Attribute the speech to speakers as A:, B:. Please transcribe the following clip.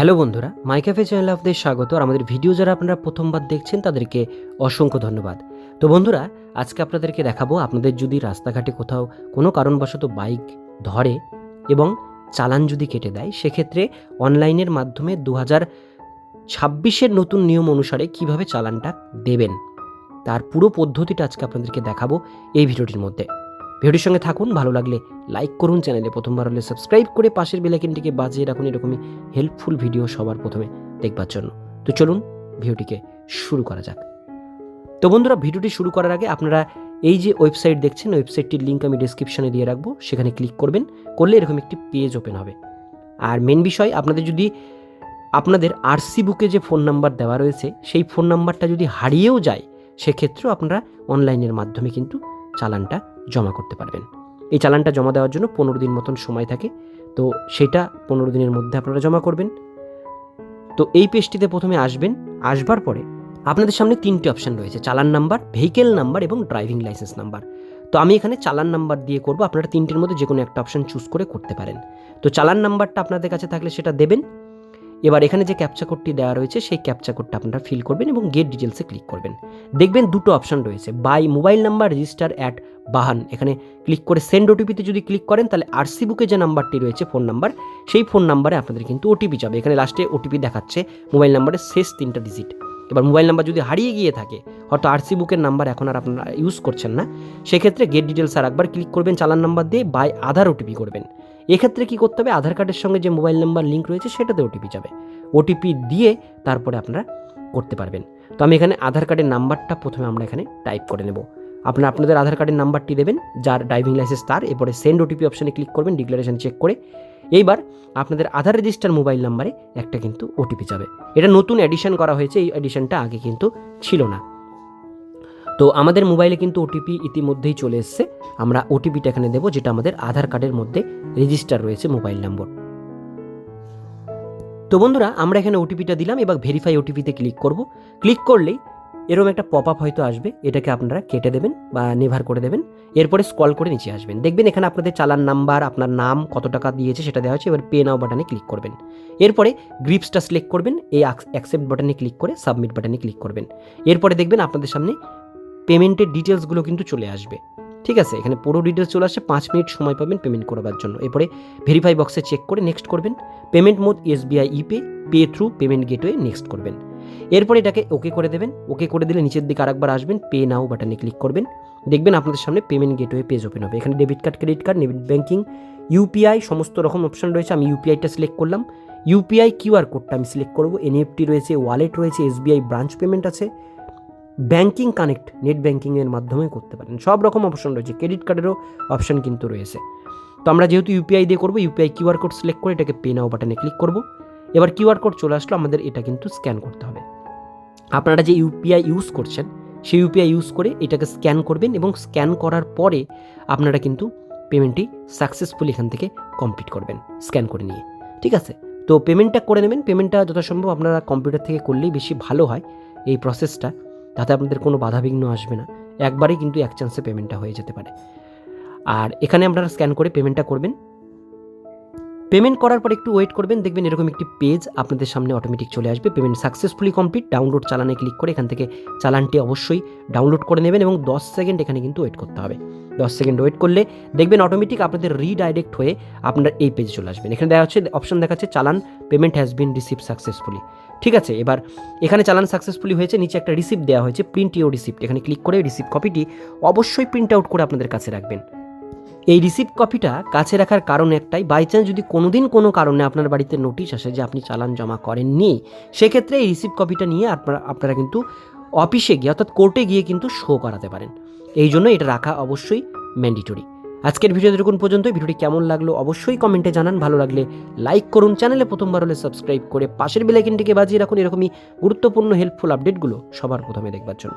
A: Hello বন্ধুরা মাই cafe channel আপনাদের স্বাগত। আর আমাদের ভিডিও যারা আপনারা প্রথমবার দেখছেন, তাদেরকে অসংখ্য ধন্যবাদ। তো বন্ধুরা, আজকে আপনাদেরকে দেখাবো আপনাদের যদি রাস্তাঘাটে কোথাও কোনো কারণবশত বাইক ধরে এবং চালান যদি কেটে দেয়, সেক্ষেত্রে অনলাইনের মাধ্যমে দু হাজার ছাব্বিশের নতুন নিয়ম অনুসারে কীভাবে চালানটা দেবেন, তার পুরো পদ্ধতিটা আজকে আপনাদেরকে দেখাবো এই ভিডিওটির মধ্যে। ভিডিওটির সঙ্গে থাকুন, ভালো লাগলে লাইক করুন চ্যানেলে প্রথমবার হলে সাবস্ক্রাইব করে পাশের বেলাইকেনটিকে বাজিয়ে রাখুন, এরকমই হেল্পফুল ভিডিও সবার প্রথমে দেখবার জন্য। তো চলুন, ভিডিওটিকে শুরু করা যাক। তো বন্ধুরা, ভিডিওটি শুরু করার আগে আপনারা এই যে ওয়েবসাইট দেখছেন ওয়েবসাইটটির লিঙ্ক আমি ডিসক্রিপশনে দিয়ে রাখব, সেখানে ক্লিক করবেন, করলে এরকম একটি পেজ ওপেন হবে। আর মেন বিষয়, আপনাদের যদি আপনাদের আরসি বুকে যে ফোন নাম্বার দেওয়া রয়েছে, সেই ফোন নাম্বারটা যদি হারিয়েও যায়, সেক্ষেত্রেও আপনারা অনলাইনের মাধ্যমে কিন্তু চালানটা জমা করতে পারবেন। এই চালানটা জমা দেওয়ার জন্য পনেরো দিন মতন সময় থাকে। তো সেটা পনেরো দিনের মধ্যে আপনারা জমা করবেন। তো এই পেজটিতে প্রথমে আসবেন। আসবার পরে আপনাদের সামনে তিনটি অপশান রয়েছে। চালান নাম্বার, ভেহিকেল নাম্বার এবং ড্রাইভিং লাইসেন্স নাম্বার। তো আমি এখানে চালান নাম্বার দিয়ে করব। আপনারা তিনটির মধ্যে যে কোনো একটা অপশান চুজ করে করতে পারেন। তো চালান নাম্বারটা আপনাদের কাছে থাকলে সেটা দেবেন। এবার এখানে যে ক্যাপচা কোডটি দেওয়া রয়েছে, সেই ক্যাপচা কোডটা আপনারা ফিল করবেন এবং গেট ডিটেলসে ক্লিক করবেন। দেখবেন দুটো অপশন রয়েছে by mobile number register at Vahan. এখানে ক্লিক করে সেন্ড ওটিপিতে যদি ক্লিক করেন, তাহলে আরসি বুকে যে নাম্বারটি রয়েছে ফোন নাম্বার সেই ফোন নাম্বারে আপনাদের কিন্তু ওটিপি যাবে। এখানে লাস্টে ওটিপি দেখাচ্ছে মোবাইল নাম্বারের শেষ তিনটা ডিজিট এবার মোবাইল নাম্বার যদি হারিয়ে গিয়ে থাকে, হয়তো আরসি বুকের নাম্বার এখন আর আপনারা ইউজ করছেন না, সেক্ষেত্রে গেট ডিটেলস আর একবার ক্লিক করবেন চালান নাম্বার দিয়ে বাই আধার ওটিপি করবেন। এক্ষেত্রে কী করতে হবে? আধার কার্ডের সঙ্গে যে মোবাইল নাম্বার লিঙ্ক রয়েছে সেটাতে ওটিপি যাবে। ওটিপি দিয়ে তারপরে আপনারা করতে পারবেন। তো আমি এখানে আধার কার্ডের নাম্বারটা প্রথমে আমরা এখানে টাইপ করে নেব। আপনারা আপনাদের আধার কার্ডের নাম্বারটি দেবেন, যার ড্রাইভিং লাইসেন্স তার, এরপরে সেন্ড ওটিপি অপশানে ক্লিক করবেন, ডিক্লারেশন চেক করে। এইবার আপনাদের আধার রেজিস্টার মোবাইল নাম্বারে একটা কিন্তু ওটিপি যাবে। এটা নতুন এডিশন করা হয়েছে, এই এডিশনটা আগে কিন্তু ছিল না। তো আমাদের মোবাইলে কিন্তু ওটিপি ইতিমধ্যেই চলে এসছে। আমরা ওটিপিটা এখানে দেবো, যেটা আমাদের আধার কার্ডের মধ্যে রেজিস্টার রয়েছে মোবাইল নম্বর। তো বন্ধুরা, আমরা এখানে ওটিপিটা দিলাম, এবার ভেরিফাই ওটিপিতে ক্লিক করব। ক্লিক করলেই এরকম একটা পপ আপ হয়তো আসবে, এটাকে আপনারা কেটে দেবেন বা নেভার করে দেবেন, এরপরে স্কল করে নিচে আসবেন। দেখবেন এখানে আপনাদের চালান নাম্বার, আপনার নাম কত টাকা দিয়েছে সেটা দেওয়া হয়েছে এবার পে নাও বাটনে ক্লিক করবেন। এরপরে গ্রিপসটা সিলেক্ট করবেন, এই অ্যাকসেপ্ট বাটনে ক্লিক করে সাবমিট বাটনে ক্লিক করবেন। এরপরে দেখবেন আপনাদের সামনে পেমেন্টের ডিটেলসগুলো কিন্তু চলে আসবে। ঠিক আছে? এখানে পুরো ডিটেলস চলে আসছে পাঁচ মিনিট সময় পাবেন পেমেন্ট করবার জন্য। এরপরে ভেরিফাই বক্সে চেক করে নেক্সট করবেন। Payment mode, SBI, ePay, pay through, payment gateway next করবেন। এরপরে এটাকে ওকে করে দেবেন। ওকে করে দিলে নিচের দিকে আরেকবার আসবেন, পে নাও বাটনে ক্লিক করবেন। দেখবেন আপনাদের সামনে পেমেন্ট গেটওয়ে পেজ ওপেন হবে। এখানে debit card, credit card, net banking UPI, সমস্ত রকম অপশন রয়েছে। আমি ইউপিআইটা সিলেক্ট করলাম। ইউপিআই কিউআর কোডটা আমি সিলেক্ট করব। এনএফটি রয়েছে, ওয়ালেট রয়েছে, এসবিআই ব্রাঞ্চ পেমেন্ট আছে। ব্যাঙ্কিং কানেক্ট, নেট ব্যাঙ্কিংয়ের মাধ্যমে করতে পারেন। সব রকম অপশন রয়েছে। ক্রেডিট কার্ডেরও অপশন কিন্তু রয়েছে। তো আমরা যেহেতু ইউপিআই দিয়ে করব ইউপিআই কিউআর কোড সিলেক্ট করে এটাকে পে নাও বাটনে ক্লিক করব। এবার কিউআর কোড চলে আসলো, আমাদের এটা কিন্তু স্ক্যান করতে হবে। আপনারা যে ইউপিআই ইউজ করছেন, সেই ইউপিআই ইউজ করে এটাকে স্ক্যান করবেন এবং স্ক্যান করার পরে আপনারা কিন্তু পেমেন্টটি সাকসেসফুলি এখান থেকে কমপ্লিট করবেন, স্ক্যান করে নিয়ে। ঠিক আছে? তো পেমেন্টটা করে নেবেন। পেমেন্টটা যথাসম্ভব আপনারা কম্পিউটার থেকে করলেই বেশি ভালো হয় এই প্রসেসটা। তাতে আপনাদের কোনো বাধাবিঘ্ন আসবে না। একবারেই কিন্তু এক চান্সে পেমেন্টটা হয়ে যেতে পারে। আর এখানে আপনারা স্ক্যান করে পেমেন্টটা করবেন। পেমেন্ট করার পর একটু ওয়েট করবেন, দেখবেন এরকম একটি পেজ আপনাদের সামনে অটোমেটিক চলে আসবে। পেমেন্ট সাকসেসফুলি কমপ্লিট ডাউনলোড চালানে ক্লিক করে এখান থেকে চালানটি অবশ্যই ডাউনলোড করে নেবেন এবং দশ সেকেন্ড এখানে কিন্তু ওয়েট করতে হবে। দশ সেকেন্ড ওয়েট করলে দেখবেন অটোমেটিক আপনাদের রিডাইরেক্ট হয়ে আপনার এই পেজে চলে আসবেন। এখানে দেখা হচ্ছে অপশন দেখাচ্ছে, challan payment has been receive successfully ঠিক আছে, এবার এখানে চালান সাকসেসফুলি হয়েছে, নিচে একটা রিসিপ্ট দেওয়া হয়েছে প্রিন্ট ইউর রিসিপ্ট এখানে ক্লিক করে রিসিপ্ট কপিটি অবশ্যই প্রিন্ট আউট করে আপনাদের কাছে রাখবেন। এই রিসিপ্ট কপিটা কাছে রাখার কারণ একটাই। বাই চান্স যদি কোনোদিন কোনো কারণে আপনার বাড়িতে নোটিশ আসে যে আপনি চালান জমা করেননি, সেক্ষেত্রে এই রিসিপ্ট কপিটা নিয়ে আপনারা আপনারা কিন্তু অফিসে গিয়ে অর্থাৎ কোর্টে গিয়ে কিন্তু শো করাতে পারেন। এই জন্য এটা রাখা অবশ্যই ম্যান্ডেটরি আজকের ভিডিও দেখুন পর্যন্ত ভিডিওটি কেমন লাগল অবশ্যই কমেন্টে জানান। ভালো লাগলে লাইক করুন। চ্যানেলে প্রথমবার হলে সাবস্ক্রাইব করে পাশের বেলাইকিনটিকে বাজিয়ে রাখুন। এরকমই গুরুত্বপূর্ণ হেল্পফুল আপডেটগুলো সবার প্রথমে দেখবার জন্য।